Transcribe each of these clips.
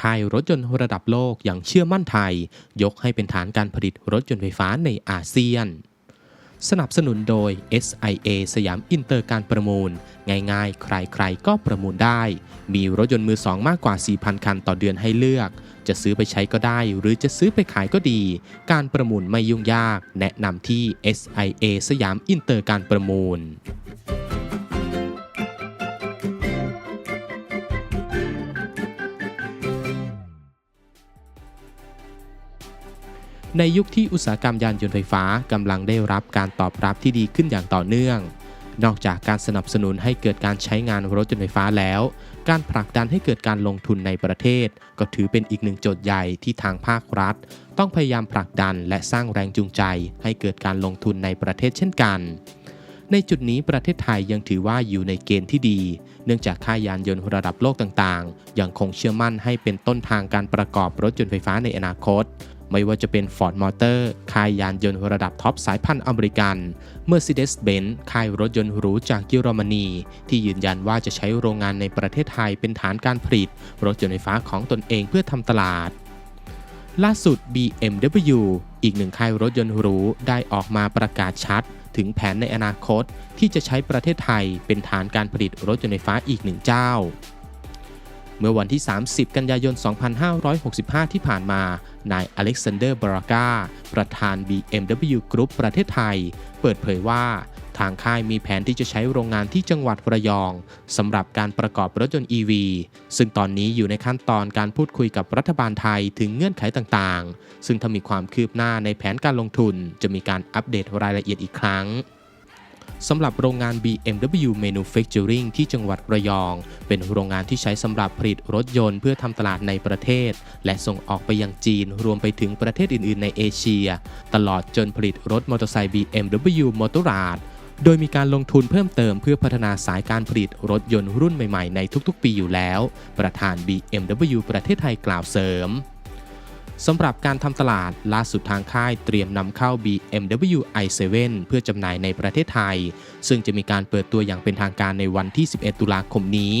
ค่ายรถยนต์ระดับโลกอย่างเชื่อมั่นไทย ยกให้เป็นฐานการผลิตรถยนต์ไฟฟ้าในอาเซียน สนับสนุนโดย SIA สยามอินเตอร์การประมูล ง่ายๆ ใครๆ ก็ประมูลได้ มีรถยนต์มือสองมากกว่า 4,000 คันต่อเดือนให้เลือก จะซื้อไปใช้ก็ได้ หรือจะซื้อไปขายก็ดี การประมูลไม่ยุ่งยาก แนะนำที่ SIA สยามอินเตอร์การประมูล ในยุคที่อุตสาหกรรมยานยนต์ไฟฟ้ากำลังได้รับการตอบรับที่ดีขึ้นอย่างต่อเนื่อง นอกจากการสนับสนุนให้เกิดการใช้งานรถยนต์ไฟฟ้าแล้ว การผลักดันให้เกิดการลงทุนในประเทศ ก็ถือเป็นอีกหนึ่งโจทย์ใหญ่ที่ทางภาครัฐ ต้องพยายามผลักดันและสร้างแรงจูงใจ ให้เกิดการลงทุนในประเทศเช่นกันในจุดนี้ประเทศไทยยังถือว่าอยู่ในเกณฑ์ที่ดี เนื่องจากค่ายยานยนต์ระดับโลกต่างๆ ยังคงเชื่อมั่นให้เป็นต้นทางการประกอบรถยนต์ไฟฟ้าในอนาคต ไม่ว่าจะเป็น Ford Motor ค่ายยานยนต์ระดับท็อปสายพันธุ์อเมริกัน Mercedes-Benz ค่ายรถยนต์หรูจากเยอรมนี ที่ยืนยันว่าจะใช้โรงงานในประเทศไทยเป็นฐานการผลิต รถยนต์ไฟฟ้าของตนเองเพื่อทำตลาด ล่าสุด BMW อีกหนึ่งค่ายรถยนต์หรูได้ออกมาประกาศชัด ถึงแผนในอนาคตที่จะใช้ประเทศไทยเป็นฐานการผลิตรถยนต์ไฟฟ้าอีกหนึ่งเจ้า เมื่อวันที่ 30 กันยายน 2565 ที่ผ่านมา นายอเล็กซานเดอร์บราก้าประธาน BMW Group ประเทศไทย เปิดเผยว่า ทางค่ายมีแผนที่จะใช้โรงงานที่จังหวัดระยองสำหรับการประกอบรถยนต์ EV ซึ่งตอนนี้อยู่ในขั้นตอนการพูดคุยกับรัฐบาลไทยถึงเงื่อนไขต่างๆ ซึ่งถ้ามีความคืบหน้าในแผนการลงทุน จะมีการอัปเดตรายละเอียดอีกครั้ง สำหรับโรงงาน BMW Manufacturing ที่จังหวัดระยอง เป็นโรงงานที่ใช้สำหรับผลิตรถยนต์เพื่อทำตลาดในประเทศ และส่งออกไปยังจีนรวมไปถึงประเทศอื่น ๆ ในเอเชีย ตลอดจนผลิตรถมอเตอร์ไซค์ BMW Motorrad โดยมีการลงทุนเพิ่มเติมเพื่อพัฒนาสายการผลิตรถยนต์รุ่นใหม่ ๆ ในทุก ๆ ปีอยู่แล้ว ประธาน BMW ประเทศไทยกล่าวเสริม สำหรับการทำตลาดล่าสุดทางค่ายเตรียมนำเข้า BMW i7 เพื่อจำหน่ายในประเทศไทย ซึ่งจะมีการเปิดตัวอย่างเป็นทางการในวันที่ 11 ตุลาคมนี้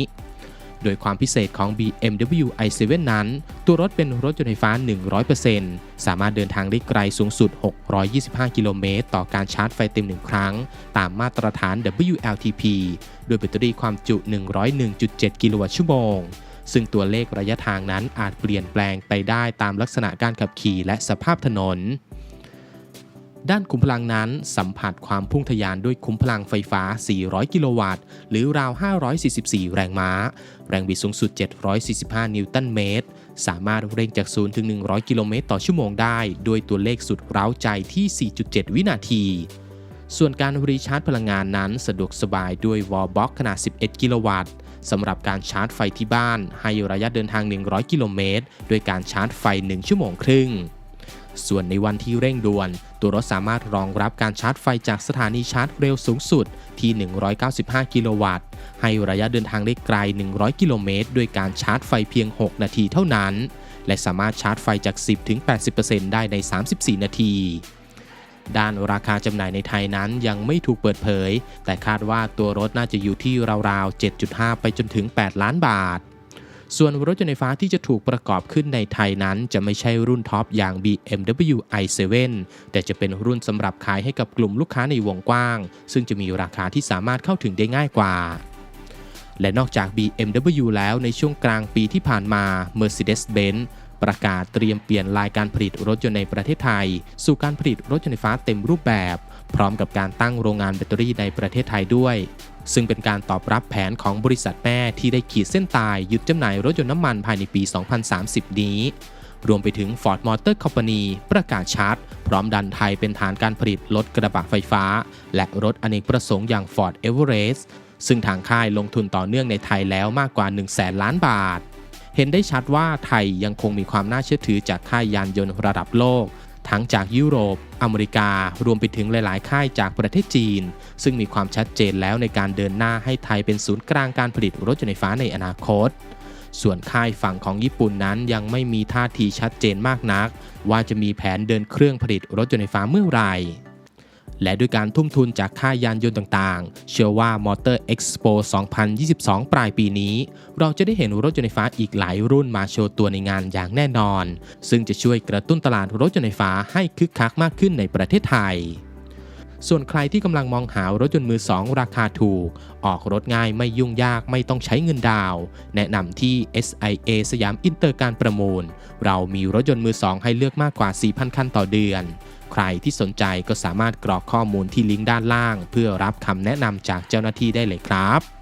โดยความพิเศษของ BMW i7 นั้น ตัวรถเป็นรถยนต์ไฟฟ้า 100%สามารถเดินทางได้ไกลสูงสุด 625 กิโลเมตร ต่อการชาร์จไฟเต็ม1ครั้ง ตามมาตรฐาน WLTP ด้วยแบตเตอรี่ความจุ 101.7 กิโลวัตต์ชั่วโมง ซึ่งตัวเลขระยะทางนั้นอาจเปลี่ยนแปลงไปได้ตามลักษณะการขับขี่และสภาพถนน ด้านขุมพลังนั้นสัมผัสความพุ่งทะยานด้วยขุมพลังไฟฟ้า 400 กิโลวัตต์ หรือราว 544 แรงม้า แรงบิดสูงสุด 745 นิวตันเมตร สามารถเร่งจาก 0 ถึง 100 กิโลเมตรต่อชั่วโมงได้ด้วยตัวเลขสุดเร้าใจที่ 4.7 วินาทีส่วนการรีชาร์จพลังงานนั้นสะดวกสบายด้วยวอลบ็อกขนาด 11 กิโลวัตต์ สำหรับการชาร์จไฟที่บ้าน ให้ระยะเดินทาง 100 กิโลเมตรโดยการชาร์จไฟ 1 ชั่วโมงครึ่ง ส่วนในวันที่เร่งด่วน ตัวรถสามารถรองรับการชาร์จไฟจากสถานีชาร์จเร็วสูงสุดที่ 195 กิโลวัตต์ ให้ระยะเดินทางได้ไกล 100 กิโลเมตรด้วยการชาร์จไฟเพียง 6 นาทีเท่านั้น และสามารถชาร์จไฟจาก 10-80%ได้ใน 34 นาที ด้านราคาจำหน่ายในไทยนั้นยังไม่ถูกเปิดเผย แต่คาดว่าตัวรถน่าจะอยู่ที่ราวๆ 7.5 ไปจนถึง 8 ล้านบาท ส่วนรถยนต์ไฟฟ้าที่จะถูกประกอบขึ้นในไทยนั้นจะไม่ใช่รุ่นท็อปอย่าง BMW i7 แต่จะเป็นรุ่นสำหรับขายให้กับกลุ่มลูกค้าในวงกว้าง ซึ่งจะมีราคาที่สามารถเข้าถึงได้ง่ายกว่าและนอกจาก BMW แล้วในช่วงกลางปีที่ผ่านมา Mercedes-Benz ประกาศเตรียมเปลี่ยนลายการผลิตรถยนต์ในประเทศไทย สู่การผลิตรถยนต์ไฟฟ้าเต็มรูปแบบ พร้อมกับการตั้งโรงงานแบตเตอรี่ในประเทศไทยด้วย ซึ่งเป็นการตอบรับแผนของบริษัทแม่ที่ได้ขีดเส้นตายหยุดจำหน่ายรถยนต์น้ำมันภายในปี 2030 นี้รวมไปถึง Ford Motor Company ประกาศชาร์จพร้อมดันไทยเป็นฐานการผลิตรถกระบะไฟฟ้า และรถอเนกประสงค์อย่าง Ford Everest ซึ่งทางค่ายลงทุนต่อเนื่องในไทยแล้วมากกว่า 1 0 0 0 0ล้านบาท เห็นได้ชัดว่าไทยยังคงมีความน่าเชื่อถือจากค่ายยานยนต์ระดับโลก ทั้งจากยุโรป อเมริกา รวมไปถึงหลาย ๆ ค่ายจากประเทศจีน ซึ่งมีความชัดเจนแล้วในการเดินหน้าให้ไทยเป็นศูนย์กลางการผลิตรถยนต์ไฟฟ้าในอนาคตส่วนค่ายฝั่งของญี่ปุ่นนั้นยังไม่มีท่าทีชัดเจนมากนัก ว่าจะมีแผนเดินเครื่องผลิตรถยนต์ไฟฟ้าเมื่อไหร่ และด้วยการทุ่มทุนจากค่ายยานยนต์ต่างๆ เชื่อว่า Motor Expo 2022 ปลายปีนี้ เราจะได้เห็นรถยนต์ไฟฟ้าอีกหลายรุ่นมาโชว์ตัวในงานอย่างแน่นอน ซึ่งจะช่วยกระตุ้นตลาดรถยนต์ไฟฟ้าให้คึกคักมากขึ้นในประเทศไทยส่วนใครที่กำลังมองหารถยนต์มือสองราคาถูก ออกรถง่ายไม่ยุ่งยากไม่ต้องใช้เงินดาว แนะนำที่ SIA สยามอินเตอร์การประมูล เรามีรถยนต์มือสองให้เลือกมากกว่า 4,000 คันต่อเดือน ใครที่สนใจก็สามารถกรอกข้อมูลที่ลิงก์ด้านล่าง เพื่อรับคำแนะนำจากเจ้าหน้าที่ได้เลยครับ